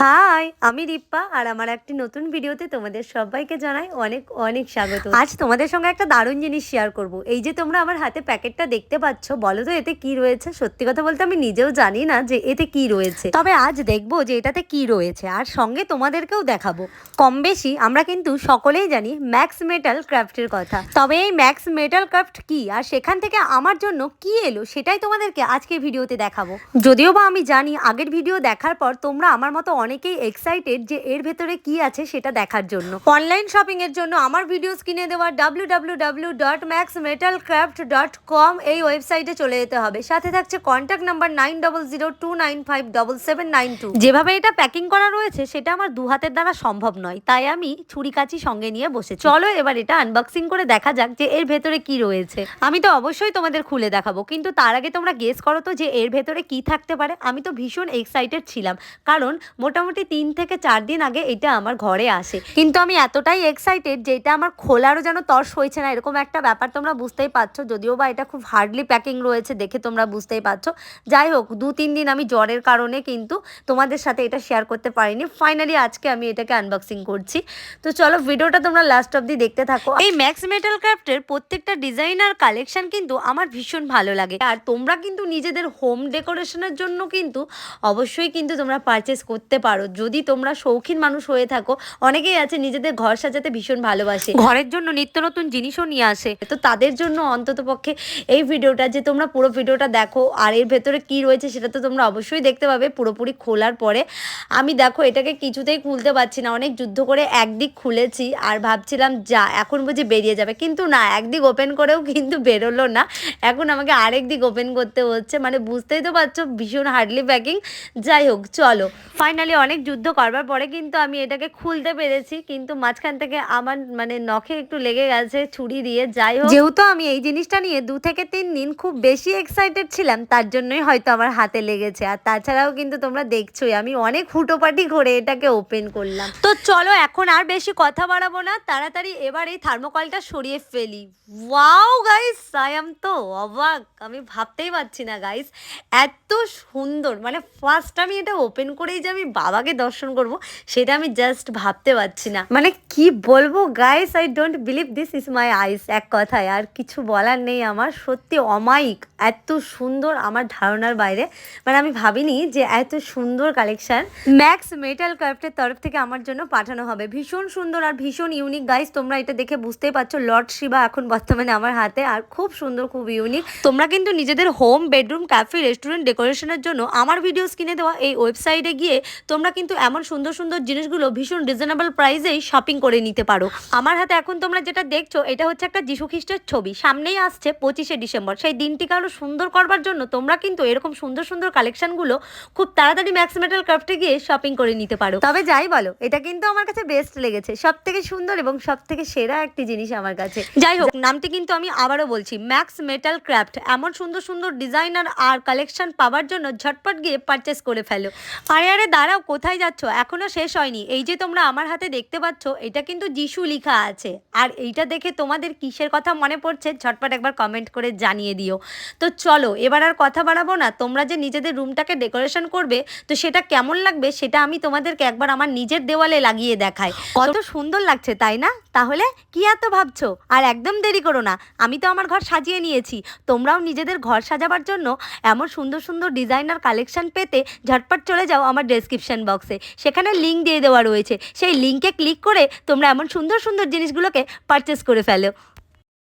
High, আমি রিপ্পা আর আমার একটি নতুন ভিডিওতে তোমাদের সবাইকে জানাই অনেক অনেক স্বাগত। আজ তোমাদের সঙ্গে একটা দারুণ জিনিস শেয়ার করব। এই যে তোমরা আমার হাতে প্যাকেটটা দেখতে পাচ্ছ, বলো তো এতে কি রয়েছে? সত্যি কথা বলতে আমি নিজেও জানি না যে এতে কি রয়েছে। তবে আজ দেখব যে এটাতে কি রয়েছে আর সঙ্গে তোমাদেরকেও দেখাবো। কম বেশি আমরা কিন্তু সকলেই জানি ম্যাক্স মেটাল ক্রাফটের কথা। তবে এই ম্যাক্স মেটাল ক্রাফট কি আর সেখান থেকে আমার জন্য কি এলো সেটাই তোমাদেরকে আজকে ভিডিওতে দেখাবো। যদিও বা আমি জানি আগের ভিডিও দেখার পর তোমরা আমার মতো অনেকেই এক্সাইটেড যে এর ভেতরে কি আছে সেটা দেখার জন্য। অনলাইন শপিং এর জন্য আমার ভিডিওস কিনে দেওয়া W dot max metal craft dot com এই ওয়েবসাইটে চলে যেতে হবে। সাথে থাকছে contact number nine double zero two nine five double seven nine two যেভাবে এটা প্যাকিং করা রয়েছে, সেটা আমার দু হাতের দ্বারা সম্ভব নয়। তাই আমি ছুরি কাচি সঙ্গে নিয়ে বসে চলো এবার এটা আনবক্সিং করে দেখা যাক যে এর ভেতরে কি রয়েছে। আমি তো অবশ্যই তোমাদের খুলে দেখাবো, কিন্তু তার আগে তোমরা গেস করো তো যে এর ভেতরে কি থাকতে পারে। আমি তো ভীষণ এক্সাইটেড ছিলাম, কারণ মোটামুটি তিন থেকে চার দিন আগে এটা আমার ঘরে আসে। কিন্তু আমি এতটাই এক্সাইটেড যে এটা আমার খোলারও যেন তর্স হয়েছে না, এরকম একটা ব্যাপার তোমরা বুঝতেই পারছ। যদিও বা এটা খুব হার্ডলি প্যাকিং রয়েছে, দেখে তোমরা বুঝতেই পারছ। যাই হোক, দু তিন দিন আমি জ্বরের কারণে কিন্তু তোমাদের সাথে এটা শেয়ার করতে পারিনি। ফাইনালি আজকে আমি এটাকে আনবক্সিং করছি। তো চলো ভিডিওটা তোমরা লাস্ট অব্দি দেখতে থাকো। এই ম্যাক্স মেটাল ক্রাফটের প্রত্যেকটা ডিজাইন আর কালেকশন কিন্তু আমার ভীষণ ভালো লাগে। আর তোমরা কিন্তু নিজেদের হোম ডেকোরেশনের জন্য কিন্তু অবশ্যই কিন্তু তোমরা পারচেস করতে পারো। যদি তোমরা শৌখিন মানুষ হয়ে থাকো অনেকেই আছে নিজেদের ঘর সাজাতে ভীষণ ভালোবাসে। ঘরের জন্য নিত্য নতুন জিনিসও নিয়ে আসে। তো তাদের জন্য অন্তত পক্ষে এই ভিডিওটা যে তোমরা পুরো ভিডিওটা দেখো আর এর ভেতরে কি রয়েছে সেটা তো তোমরা অবশ্যই দেখতে পাবে পুরোপুরি খোলার পরে। আমি দেখো এটাকে কিছুতেই খুলতে পারছি না। অনেক যুদ্ধ করে একদিক খুলেছি আর ভাবছিলাম যা এখন বুঝি বেরিয়ে যাবে। কিন্তু না একদিক ওপেন করেও কিন্তু বেরোলো না। এখন আমাকে আরেক দিক ওপেন করতে হচ্ছে। মানে বুঝতেই তো পারছ ভীষণ হার্ডলি প্যাকিং যাই হোক চলো। ফাইনালি অনেক যুদ্ধ করবার পরে কিন্তু আমি এটাকে খুলতে পেরেছি কিন্তু মাঝখান থেকে আমার মানে নখে একটু লেগে গেছে ছুরি দিয়ে। যাই হোক। যেহেতু আমি এই জিনিসটা নিয়ে দু থেকে তিন দিন খুব বেশি এক্সাইটেড ছিলাম তার জন্যই হয়তো আমার হাতে লেগেছে। আর তাছাড়াও কিন্তু তোমরা দেখছোই আমি অনেক হুটোপাটি করে এটাকে ওপেন করলাম। তো চলো এখন আর বেশি কথা বাড়াবো না। তাড়াতাড়ি এবার এই থার্মোকলটা সরিয়ে ফেলি। ওয়াও গাইস আই এম তো অবাক। আমি ভাবতেই পারছি না গাইস এত সুন্দর। মানে ফার্স্ট আমি এটা ওপেন করেই যে আমি বাবাকে দর্শন করব, সেটা আমি জাস্ট ভাবতে পারছি না। মানে কি বলব guys I don't believe this is my eyes এক কথায়। আর কিছু বলার নেই আমার, সত্যি অমায়িক, এত সুন্দর আমার ধারণার বাইরে। মানে আমি ভাবিনি যে এত সুন্দর কালেকশন ম্যাক্স মেটাল ক্রাফটের তরফ থেকে আমার জন্য পাঠানো হবে। ভীষণ সুন্দর আর ভীষণ ইউনিক গাইস তোমরা এটা দেখে বুঝতেই পারছ লর্ড শিবা এখন বর্তমানে আমার হাতে, আর খুব সুন্দর, খুব ইউনিক তোমরা কিন্তু নিজেদের হোম বেডরুম ক্যাফে রেস্টুরেন্ট ডেকোরেশনের জন্য আমার ভিডিওস কিনে দেওয়া এই ওয়েবসাইটে গিয়ে তোমরা কিন্তু এমন সুন্দর সুন্দর জিনিসগুলো ভীষণ রিজনেবল প্রাইসেই শপিং করে নিতে পারো। আমার হাতে এখন তোমরা যেটা দেখছ এটা হচ্ছে একটা যীশু খ্রিস্টের ছবি। সামনেই আসছে পঁচিশে ডিসেম্বর। সেই দিনটিকে আরও সুন্দর করবার জন্য তোমরা কিন্তু এরকম সুন্দর সুন্দর কালেকশনগুলো খুব তাড়াতাড়ি ম্যাক্স মেটাল ক্রাফটে গিয়ে শপিং করে নিতে পারো। তবে যাই বলো এটা কিন্তু আমার কাছে বেস্ট লেগেছে। সব থেকে সুন্দর এবং সব থেকে সেরা একটি জিনিস আমার কাছে। যাই হোক নামটি কিন্তু আমি আবারও বলছি ম্যাক্স মেটাল ক্রাফট এমন সুন্দর সুন্দর ডিজাইনার আর কালেকশন পাওয়ার জন্য ঝটপট গিয়ে পারচেস করে ফেলো। আরে আরে দাঁড়াও, কোথায় যাচ্ছ? এখনও শেষ হয়নি। এই যে তোমরা আমার হাতে দেখতে পাচ্ছ, এটা কিন্তু যিশু লেখা আছে। আর এইটা দেখে তোমাদের কিসের কথা মনে পড়ছে, ঝটপট একবার কমেন্ট করে জানিয়ে দিও। তো চলো, এবার আর কথা বাড়াবো না। তোমরা যে নিজেদের রুমটাকে ডেকোরেশন করবে, তো সেটা কেমন লাগবে, সেটা আমি তোমাদেরকে একবার আমার নিজের দেওয়ালে লাগিয়ে দেখাই। কত সুন্দর লাগছে, তাই না? তাহলে কি এত ভাবছ? আর একদম দেরি করো না। আমি তো আমার ঘর সাজিয়ে নিয়েছি। তোমরাও নিজেদের ঘর সাজাবার জন্য এমন সুন্দর সুন্দর ডিজাইনার কালেকশন পেতে ঝটপট চলে যাও আমার ডেসক্রিপশন বক্সে সেখানে লিঙ্ক দিয়ে দেওয়া রয়েছে। সেই লিঙ্কে ক্লিক করে তোমরা এমন সুন্দর সুন্দর জিনিসগুলোকে পারচেস করে ফেলো।